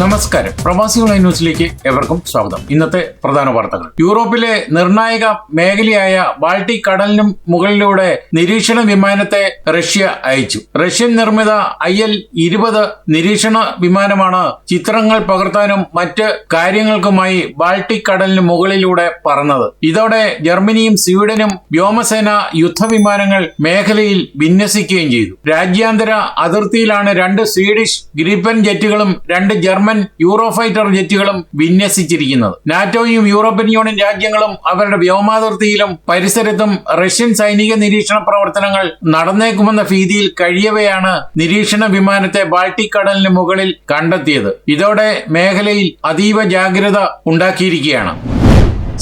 നമസ്കാരം. പ്രവാസി ഓൺലൈൻ ന്യൂസിലേക്ക് എവർക്കും സ്വാഗതം. ഇന്നത്തെ പ്രധാന വാർത്തകൾ. യൂറോപ്പിലെ നിർണായക മേഖലയായ ബാൾട്ടിക് കടലിനും മുകളിലൂടെ നിരീക്ഷണ വിമാനത്തെ റഷ്യ അയച്ചു. റഷ്യൻ നിർമ്മിത ഐ എൽ ഇരുപത് നിരീക്ഷണ വിമാനമാണ് ചിത്രങ്ങൾ പകർത്താനും മറ്റ് കാര്യങ്ങൾക്കുമായി ബാൾട്ടിക് കടലിന് മുകളിലൂടെ പറന്നത്. ഇതോടെ ജർമ്മനിയും സ്വീഡനും വ്യോമസേന യുദ്ധവിമാനങ്ങൾ മേഖലയിൽ വിന്യസിക്കുകയും ചെയ്തു. രാജ്യാന്തര അതിർത്തിയിലാണ് രണ്ട് സ്വീഡിഷ് ഗ്രീപ്പൻ ജെറ്റുകളും രണ്ട് ജർമ്മൻ യൂറോഫൈറ്റർ ജെറ്റുകളും വിന്യസിച്ചിരിക്കുന്നത്. നാറ്റോയും യൂറോപ്യൻ യൂണിയൻ രാജ്യങ്ങളും അവരുടെ വ്യോമാതിർത്തിയിലും പരിസരത്തും റഷ്യൻ സൈനിക നിരീക്ഷണ പ്രവർത്തനങ്ങൾ നടന്നേക്കുമെന്ന ഭീതിയിൽ കഴിയവെയാണ് നിരീക്ഷണ വിമാനത്തെ ബാൾട്ടിക് കടലിന് മുകളിൽ കണ്ടെത്തിയത്. ഇതോടെ മേഖലയിൽ അതീവ ജാഗ്രത ഉണ്ടാക്കിയിരിക്കുകയാണ്.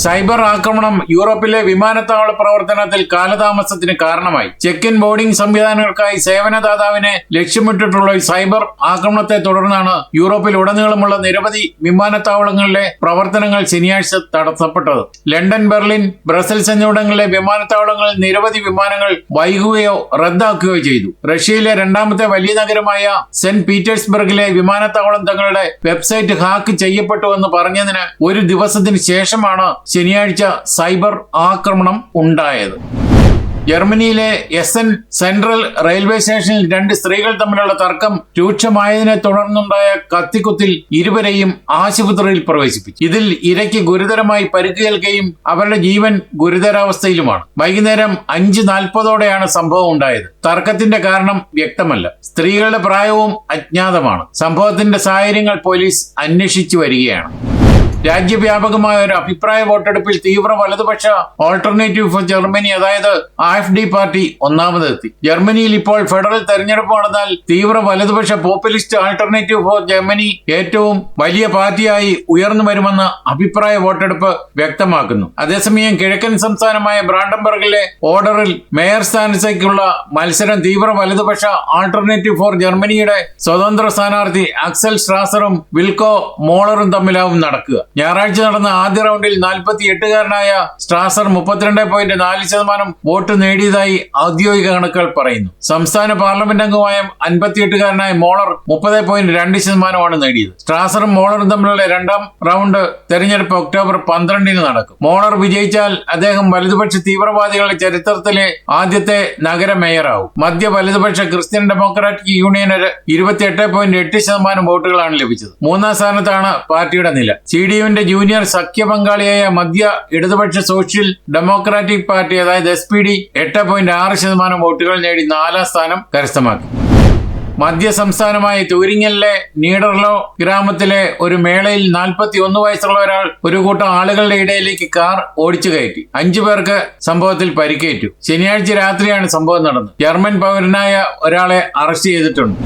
സൈബർ ആക്രമണം യൂറോപ്പിലെ വിമാനത്താവള പ്രവർത്തനത്തിൽ കാലതാമസത്തിന് കാരണമായി. ചെക്ക് ഇൻ ബോർഡിംഗ് സംവിധാനങ്ങൾക്കായി സേവനദാതാവിനെ ലക്ഷ്യമിട്ടിട്ടുള്ള സൈബർ ആക്രമണത്തെ തുടർന്നാണ് യൂറോപ്പിൽ ഉടനീളമുള്ള നിരവധി വിമാനത്താവളങ്ങളിലെ പ്രവർത്തനങ്ങൾ ശനിയാഴ്ച തടസ്സപ്പെട്ടത്. ലണ്ടൻ ബെർലിൻ ബ്രസൽസ് എന്നിവിടങ്ങളിലെ വിമാനത്താവളങ്ങളിൽ നിരവധി വിമാനങ്ങൾ വൈകുകയോ റദ്ദാക്കുകയോ ചെയ്തു. റഷ്യയിലെ രണ്ടാമത്തെ വലിയ നഗരമായ സെന്റ് പീറ്റേഴ്സ്ബർഗിലെ വിമാനത്താവളം തങ്ങളുടെ വെബ്സൈറ്റ് ഹാക്ക് ചെയ്യപ്പെട്ടു എന്ന് പറഞ്ഞതിന് ഒരു ദിവസത്തിന് ശേഷമാണ് ശനിയാഴ്ച സൈബർ ആക്രമണം ഉണ്ടായത്. ജർമ്മനിയിലെ എസ് എൻ സെൻട്രൽ റെയിൽവേ സ്റ്റേഷനിൽ രണ്ട് സ്ത്രീകൾ തമ്മിലുള്ള തർക്കം രൂക്ഷമായതിനെ തുടർന്നുണ്ടായ കത്തിക്കുത്തിൽ ഇരുവരെയും ആശുപത്രിയിൽ പ്രവേശിപ്പിച്ചു. ഇതിൽ ഇരയ്ക്ക് ഗുരുതരമായി പരിക്കേൽക്കുകയും അവരുടെ ജീവൻ ഗുരുതരാവസ്ഥയിലുമാണ്. വൈകുന്നേരം അഞ്ച് നാൽപ്പതോടെയാണ് സംഭവം ഉണ്ടായത്. തർക്കത്തിന്റെ കാരണം വ്യക്തമല്ല. സ്ത്രീകളുടെ പ്രായവും അജ്ഞാതമാണ്. സംഭവത്തിന്റെ സാഹചര്യങ്ങൾ പോലീസ് അന്വേഷിച്ചു വരികയാണ്. രാജ്യവ്യാപകമായ ഒരു അഭിപ്രായ വോട്ടെടുപ്പിൽ തീവ്ര വലതുപക്ഷ ഓൾട്ടർനേറ്റീവ് ഫോർ ജർമ്മനി അതായത് ആഫ് ഡി പാർട്ടി ഒന്നാമതെത്തി. ജർമ്മനിയിൽ ഇപ്പോൾ ഫെഡറൽ തെരഞ്ഞെടുപ്പ് നടന്നാൽ തീവ്ര വലതുപക്ഷ പോപ്പുലിസ്റ്റ് ആൾട്ടർനേറ്റീവ് ഫോർ ജർമ്മനി ഏറ്റവും വലിയ പാർട്ടിയായി ഉയർന്നു വരുമെന്ന് അഭിപ്രായ വോട്ടെടുപ്പ് വ്യക്തമാക്കുന്നു. അതേസമയം കിഴക്കൻ സംസ്ഥാനമായ ബ്രാൻഡംബർഗിലെ ഓർഡറിൽ മേയർ സ്ഥാനത്തേക്കുള്ള മത്സരം തീവ്ര വലതുപക്ഷ ആൾട്ടർനേറ്റീവ് ഫോർ ജർമ്മനിയുടെ സ്വതന്ത്ര സ്ഥാനാർത്ഥി അക്സൽ സ്ട്രാസറും വിൽക്കോ മോളറും തമ്മിലാവും നടക്കുക. ഞായറാഴ്ച നടന്ന ആദ്യ റൗണ്ടിൽ നാൽപ്പത്തി എട്ടുകാരനായ സ്ട്രാസർ മുപ്പത്തിരണ്ട് പോയിന്റ് നാല് ശതമാനം വോട്ട് നേടിയതായി ഔദ്യോഗിക കണക്കുകൾ പറയുന്നു. സംസ്ഥാന പാർലമെന്റ് അംഗമായ അൻപത്തിയെട്ടുകാരനായ മോളർ മുപ്പത് പോയിന്റ് രണ്ട് ശതമാനമാണ് നേടിയത്. സ്ട്രാസറും മോളറും തമ്മിലുള്ള രണ്ടാം റൗണ്ട് തെരഞ്ഞെടുപ്പ് ഒക്ടോബർ പന്ത്രണ്ടിന് നടക്കും. മോളർ വിജയിച്ചാൽ അദ്ദേഹം വലതുപക്ഷ തീവ്രവാദികളുടെ ചരിത്രത്തിലെ ആദ്യത്തെ നഗര മേയറാവും. മധ്യ വലതുപക്ഷ ക്രിസ്ത്യൻ ഡെമോക്രാറ്റിക് യൂണിയന് ഇരുപത്തിയെട്ട് പോയിന്റ് എട്ട് ശതമാനം വോട്ടുകളാണ് ലഭിച്ചത്. മൂന്നാം സ്ഥാനത്താണ് പാർട്ടിയുടെ നില. സി ഡി യുവിന്റെ ജൂനിയർ സഖ്യ പങ്കാളിയായ മധ്യ ഇടതുപക്ഷ സോഷ്യൽ ഡെമോക്രാറ്റിക് പാർട്ടി അതായത് എസ് പി ഡി എട്ട് പോയിന്റ് ആറ് ശതമാനം വോട്ടുകൾ നേടി നാലാം സ്ഥാനം കരസ്ഥമാക്കി. മധ്യ സംസ്ഥാനമായ തൂരിങ്ങലിലെ നീഡർലോ ഗ്രാമത്തിലെ ഒരു മേളയിൽ നാൽപ്പത്തി ഒന്ന് വയസ്സുള്ള ഒരാൾ ഒരു കൂട്ടം ആളുകളുടെ ഇടയിലേക്ക് കാർ ഓടിച്ചു കയറ്റി. അഞ്ചു പേർക്ക് സംഭവത്തിൽ പരിക്കേറ്റു. ശനിയാഴ്ച രാത്രിയാണ് സംഭവം നടന്നത്. ജർമ്മൻ പൗരനായ ഒരാളെ അറസ്റ്റ് ചെയ്തിട്ടുണ്ട്.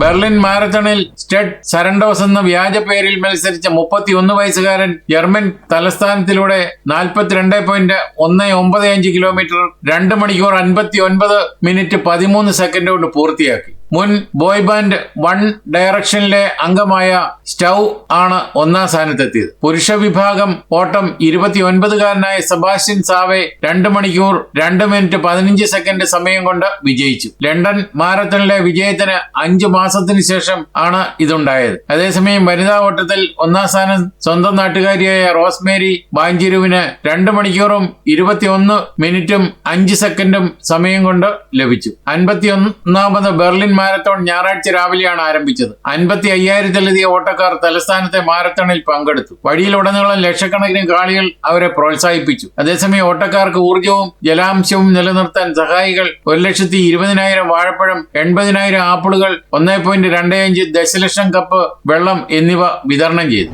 ബെർലിൻ മാരത്തണിൽ സ്റ്റെഡ് സരണ്ടോസ് എന്ന വ്യാജ പേരിൽ മത്സരിച്ച മുപ്പത്തിയൊന്ന് വയസ്സുകാരൻ ജർമ്മൻ തലസ്ഥാനത്തിലൂടെ നാൽപ്പത്തിരണ്ട് പോയിന്റ് ഒന്ന് ഒമ്പത് അഞ്ച് കിലോമീറ്റർ രണ്ട് മണിക്കൂർ അൻപത്തി ഒൻപത് മിനിറ്റ് പതിമൂന്ന് സെക്കൻഡ് കൊണ്ട് പൂർത്തിയാക്കി. മുൻ ബോയ് ബാൻഡ് വൺ ഡയറക്ഷനിലെ അംഗമായ സ്റ്റൗ ആണ് ഒന്നാം സ്ഥാനത്തെത്തിയത്. പുരുഷ വിഭാഗം ഓട്ടം ഇരുപത്തിയൊൻപതുകാരനായ സെബാസ്റ്റ്യൻ സാവെ രണ്ട് മണിക്കൂർ രണ്ട് മിനിറ്റ് പതിനഞ്ച് സെക്കൻഡ് സമയം കൊണ്ട് വിജയിച്ചു. ലണ്ടൻ മാരത്തണിലെ വിജയത്തിന് അഞ്ചു മാസത്തിന് ശേഷം ആണ് ഇതുണ്ടായത്. അതേസമയം വനിതാ ഓട്ടത്തിൽ ഒന്നാം സ്ഥാനം സ്വന്തം നാട്ടുകാരിയായ റോസ്മേരി ബാഞ്ചിരുവിന് രണ്ട് മണിക്കൂറും ഇരുപത്തിയൊന്ന് മിനിറ്റും അഞ്ച് സെക്കൻഡും സമയം കൊണ്ട് ലഭിച്ചു. അൻപത്തിയൊന്നാമത് ബെർലിൻ മാരത്തോൺ ഞായറാഴ്ച രാവിലെയാണ് ആരംഭിച്ചത്. അൻപത്തി അയ്യായിരത്തിലധികം ഓട്ടക്കാർ തലസ്ഥാനത്തെ മാരത്തോണിൽ പങ്കെടുത്തു. വഴിയിലുടനീളം ലക്ഷക്കണക്കിന് കാളികൾ അവരെ പ്രോത്സാഹിപ്പിച്ചു. അതേസമയം ഓട്ടക്കാർക്ക് ഊർജവും ജലാംശവും നിലനിർത്താൻ സഹായികൾ ഒരു ലക്ഷത്തി ഇരുപതിനായിരം വാഴപ്പഴം എൺപതിനായിരം ആപ്പിളുകൾ ഒന്നേ പോയിന്റ് രണ്ട് അഞ്ച് ദശലക്ഷം കപ്പ് വെള്ളം എന്നിവ വിതരണം ചെയ്തു.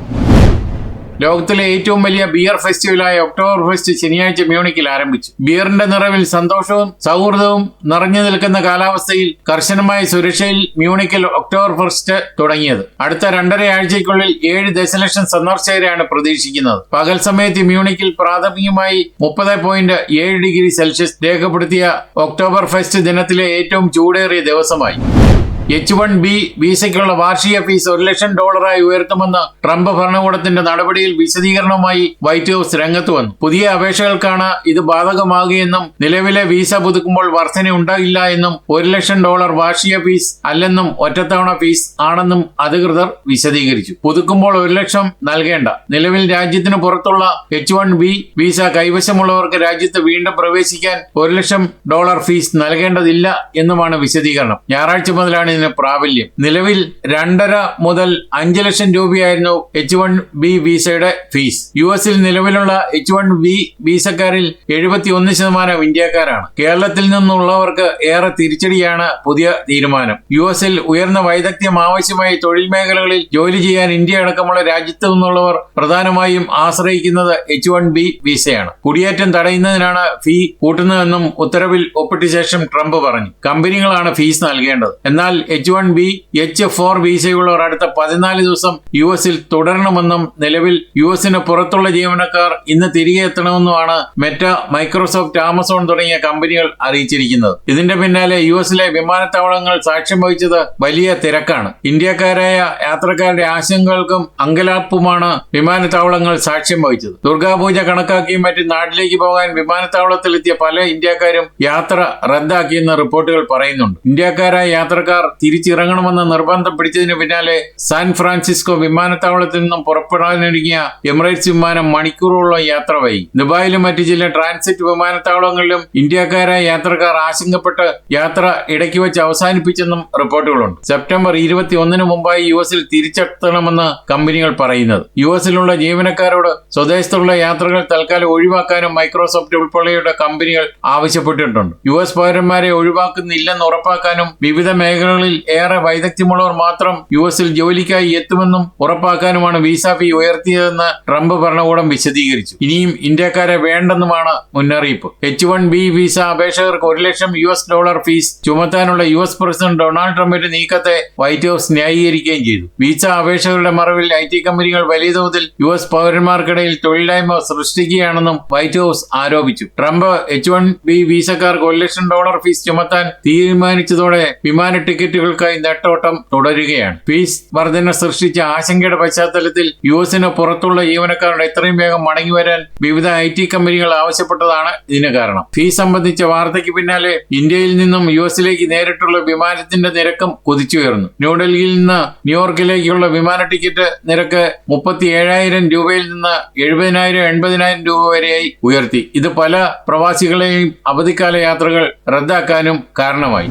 ലോകത്തിലെ ഏറ്റവും വലിയ ബിയർ ഫെസ്റ്റിവലായ ഒക്ടോബർ ഫെസ്റ്റ് ശനിയാഴ്ച മ്യൂണിക്കിൽ ആരംഭിച്ചു. ബിയറിന്റെ നിറവിൽ സന്തോഷവും സൗഹൃദവും നിറഞ്ഞു നിൽക്കുന്ന കാലാവസ്ഥയിൽ കർശനമായ സുരക്ഷയിൽ മ്യൂണിക്കിൽ ഒക്ടോബർ ഫെസ്റ്റ് തുടങ്ങിയത്. അടുത്ത രണ്ടര ആഴ്ചയ്ക്കുള്ളിൽ ഏഴ് ദശലക്ഷം സന്ദർശകരെയാണ് പ്രതീക്ഷിക്കുന്നത്. പകൽ സമയത്ത് മ്യൂണിക്കിൽ പ്രാഥമികമായി മുപ്പത് പോയിന്റ് ഏഴ് ഡിഗ്രി സെൽഷ്യസ് രേഖപ്പെടുത്തിയ ഒക്ടോബർ ഫെസ്റ്റ് ദിനത്തിലെ ഏറ്റവും ചൂടേറിയ ദിവസമായി. എച്ച് വൺ ബി വിസയ്ക്കുള്ള വാർഷിക ഫീസ് ഒരു ലക്ഷം ഡോളറായി ഉയർത്തുമെന്ന് ട്രംപ് ഭരണകൂടത്തിന്റെ നടപടിയിൽ വിശദീകരണവുമായി വൈറ്റ് ഹൌസ് രംഗത്ത് വന്നു. പുതിയ അപേക്ഷകൾക്കാണ് ഇത് ബാധകമാകുകയെന്നും നിലവിലെ വിസ പുതുക്കുമ്പോൾ വർധന ഉണ്ടാകില്ല എന്നും ഒരു ലക്ഷം ഡോളർ വാർഷിക ഫീസ് അല്ലെന്നും ഒറ്റത്തവണ ഫീസ് ആണെന്നും അധികൃതർ വിശദീകരിച്ചു. പുതുക്കുമ്പോൾ ഒരു ലക്ഷം നൽകേണ്ട. നിലവിൽ രാജ്യത്തിന് പുറത്തുള്ള എച്ച് വൺ ബി വിസ കൈവശമുള്ളവർക്ക് രാജ്യത്ത് വീണ്ടും പ്രവേശിക്കാൻ ഒരു ലക്ഷം ഡോളർ ഫീസ് നൽകേണ്ടതില്ല എന്നുമാണ് വിശദീകരണം. ഞായറാഴ്ച മുതലാണ് ഇതിന് പ്രാബല്യം. നിലവിൽ രണ്ടര മുതൽ അഞ്ച് ലക്ഷം രൂപയായിരുന്നു എച്ച് വൺ ബി വിസയുടെ ഫീസ്. യു എസിൽ നിലവിലുള്ള എച്ച് വൺ ബി വിസക്കാരിൽ എഴുപത്തി ഒന്ന് ശതമാനം ഇന്ത്യക്കാരാണ്. കേരളത്തിൽ നിന്നുള്ളവർക്ക് ഏറെ തിരിച്ചടിയാണ് പുതിയ തീരുമാനം. യു എസിൽ ഉയർന്ന വൈദഗ്ധ്യം ആവശ്യമായി തൊഴിൽ മേഖലകളിൽ ജോലി ചെയ്യാൻ ഇന്ത്യ അടക്കമുള്ള രാജ്യത്തു നിന്നുള്ളവർ പ്രധാനമായും ആശ്രയിക്കുന്നത് എച്ച് വൺ ബി വിസയാണ്. കുടിയേറ്റം തടയുന്നതിനാണ് ഫീ കൂട്ടുന്നതെന്നും ഉത്തരവിൽ ഒപ്പിട്ട ശേഷം ട്രംപ് പറഞ്ഞു. കമ്പനികളാണ് ഫീസ് നൽകേണ്ടത്. എന്നാൽ H one B H four വിസയുള്ളവർ അടുത്ത പതിനാല് ദിവസം യു എസിൽ തുടരണമെന്നും നിലവിൽ യു എസിന് പുറത്തുള്ള ജീവനക്കാർ ഇന്ന് തിരികെ എത്തണമെന്നുമാണ് മെറ്റ മൈക്രോസോഫ്റ്റ് ആമസോൺ തുടങ്ങിയ കമ്പനികൾ അറിയിച്ചിരിക്കുന്നത്. ഇതിന്റെ പിന്നാലെ യു എസിലെ വിമാനത്താവളങ്ങൾ സാക്ഷ്യം വഹിച്ചത് വലിയ തിരക്കാണ്. ഇന്ത്യക്കാരായ യാത്രക്കാരുടെ ആശങ്കകൾക്കും അങ്കലാപ്പുമാണ് വിമാനത്താവളങ്ങൾ സാക്ഷ്യം വഹിച്ചത്. ദുർഗാപൂജ കണക്കാക്കിയും മറ്റും നാട്ടിലേക്ക് പോകാൻ വിമാനത്താവളത്തിലെത്തിയ പല ഇന്ത്യക്കാരും യാത്ര റദ്ദാക്കിയെന്ന് റിപ്പോർട്ടുകൾ പറയുന്നുണ്ട്. ഇന്ത്യക്കാരായ യാത്രക്കാർ തിരിച്ചിറങ്ങണമെന്ന് നിർബന്ധം പിടിച്ചതിന് പിന്നാലെ സാൻ ഫ്രാൻസിസ്കോ വിമാനത്താവളത്തിൽ നിന്നും പുറപ്പെടാനൊരുങ്ങിയ എമിറേറ്റ്സ് വിമാനം മണിക്കൂറോളം യാത്ര വൈകി. ദുബായിലും മറ്റു ചില ട്രാൻസിറ്റ് വിമാനത്താവളങ്ങളിലും ഇന്ത്യക്കാരായ യാത്രക്കാർ ആശങ്കപ്പെട്ട് യാത്ര ഇടയ്ക്ക് വെച്ച് അവസാനിപ്പിച്ചെന്നും റിപ്പോർട്ടുകളുണ്ട്. സെപ്റ്റംബർ ഇരുപത്തി ഒന്നിന് മുമ്പായി യു എസിൽ തിരിച്ചെത്തണമെന്ന് കമ്പനികൾ പറയുന്നത്. യു എസിലുള്ള ജീവനക്കാരോട് സ്വദേശത്തുള്ള യാത്രകൾ തൽക്കാലം ഒഴിവാക്കാനും മൈക്രോസോഫ്റ്റ് ഉൾപ്പെടെയുള്ള കമ്പനികൾ ആവശ്യപ്പെട്ടിട്ടുണ്ട്. യു എസ് പൗരന്മാരെ ഒഴിവാക്കുന്നില്ലെന്ന് ഉറപ്പാക്കാനും വിവിധ മേഖലകളിൽ ഏറെ വൈദഗ്ധ്യമുള്ളവർ മാത്രം യു എസിൽ ജോലിക്കായി എത്തുമെന്നും ഉറപ്പാക്കാനുമാണ് വിസ ഫീ ഉയർത്തിയതെന്ന് ട്രംപ് ഭരണകൂടം വിശദീകരിച്ചു. ഇനിയും ഇന്ത്യക്കാരെ വേണ്ടെന്നുമാണ് മുന്നറിയിപ്പ്. എച്ച് വൺ ബി വിസ അപേക്ഷകർക്ക് ഒരു lakh U S dollar fees ചുമത്താനുള്ള U S president Donald ട്രംപിന്റെ നീക്കത്തെ വൈറ്റ് ഹൌസ് ന്യായീകരിക്കുകയും ചെയ്തു. വിസ അപേക്ഷകരുടെ മറവിൽ ഐ ടി കമ്പനികൾ വലിയ തോതിൽ യു എസ് പൗരന്മാർക്കിടയിൽ തൊഴിലില്ലായ്മ സൃഷ്ടിക്കുകയാണെന്നും വൈറ്റ് ഹൌസ് ആരോപിച്ചു. ട്രംപ് എച്ച് വൺ ബി വിസക്കാർക്ക് ഒരു ലക്ഷം ഡോളർ ഫീസ് ചുമത്താൻ തീരുമാനിച്ചതോടെ വിമാന ടിക്കറ്റുകൾക്കായി നെട്ടോട്ടം തുടരുകയാണ്. ഫീസ് വർധന സൃഷ്ടിച്ച ആശങ്കയുടെ പശ്ചാത്തലത്തിൽ യു എസിന് പുറത്തുള്ള ജീവനക്കാരുടെ എത്രയും വേഗം മടങ്ങി വരാൻ വിവിധ ഐ ടി കമ്പനികൾ ആവശ്യപ്പെട്ടതാണ് ഇതിന് കാരണം. ഫീസ് സംബന്ധിച്ച വാർത്തയ്ക്ക് പിന്നാലെ ഇന്ത്യയിൽ നിന്നും യു എസിലേക്ക് നേരിട്ടുള്ള വിമാനത്തിന്റെ നിരക്കും കുതിച്ചുയർന്നു. ന്യൂഡൽഹിയിൽ നിന്ന് ന്യൂയോർക്കിലേക്കുള്ള വിമാന ടിക്കറ്റ് നിരക്ക് മുപ്പത്തി ഏഴായിരം രൂപയിൽ നിന്ന് എഴുപതിനായിരം എൺപതിനായിരം രൂപ വരെയായി ഉയർത്തി. ഇത് പല പ്രവാസികളെയും അവധിക്കാല യാത്രകൾ റദ്ദാക്കാനും കാരണമായി.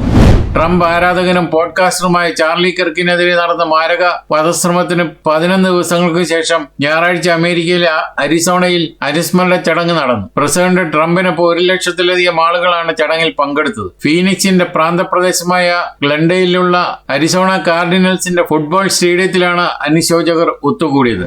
ട്രംപ് ആരാധകനും പോഡ്കാസ്റ്ററുമായ ചാർലി കെർക്കിനെതിരെ നടന്ന മാരക വധശ്രമത്തിന് പതിനൊന്ന് ദിവസങ്ങൾക്ക് ശേഷം ഞായറാഴ്ച അമേരിക്കയിലെ അരിസോണയിൽ അനുസ്മരണ ചടങ്ങ് നടന്നു. പ്രസിഡന്റ് ട്രംപിനൊപ്പം ഒരു ലക്ഷത്തിലധികം ആളുകളാണ് ചടങ്ങിൽ പങ്കെടുത്തത്. ഫീനിക്സിന്റെ പ്രാന്തപ്രദേശമായ ഗ്ലണ്ടയിലുള്ള അരിസോണ കാർഡിനൽസിന്റെ ഫുട്ബോൾ സ്റ്റേഡിയത്തിലാണ് അനുശോചകർ ഒത്തുകൂടിയത്.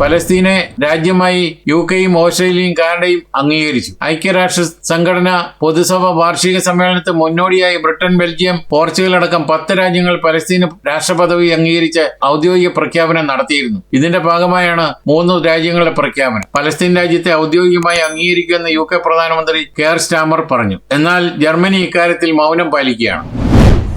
പലസ്തീനെ രാജ്യമായി യു കെയും ഓസ്ട്രേലിയയും കാനഡയും അംഗീകരിച്ചു. ഐക്യരാഷ്ട്ര സംഘടന പൊതുസഭ വാർഷിക സമ്മേളനത്തിന് മുന്നോടിയായി ബ്രിട്ടൻ ബെൽജിയം പോർച്ചുഗൽ അടക്കം പത്ത് രാജ്യങ്ങൾ പലസ്തീന് രാഷ്ട്രപദവി അംഗീകരിച്ച് ഔദ്യോഗിക പ്രഖ്യാപനം നടത്തിയിരുന്നു. ഇതിന്റെ ഭാഗമായാണ് മൂന്ന് രാജ്യങ്ങളുടെ പ്രഖ്യാപനം. പലസ്തീൻ രാജ്യത്തെ ഔദ്യോഗികമായി അംഗീകരിക്കുമെന്ന് യു കെ പ്രധാനമന്ത്രി കെയർ സ്റ്റാമർ പറഞ്ഞു. എന്നാൽ ജർമ്മനി ഇക്കാര്യത്തിൽ മൗനം പാലിക്കുകയാണ്.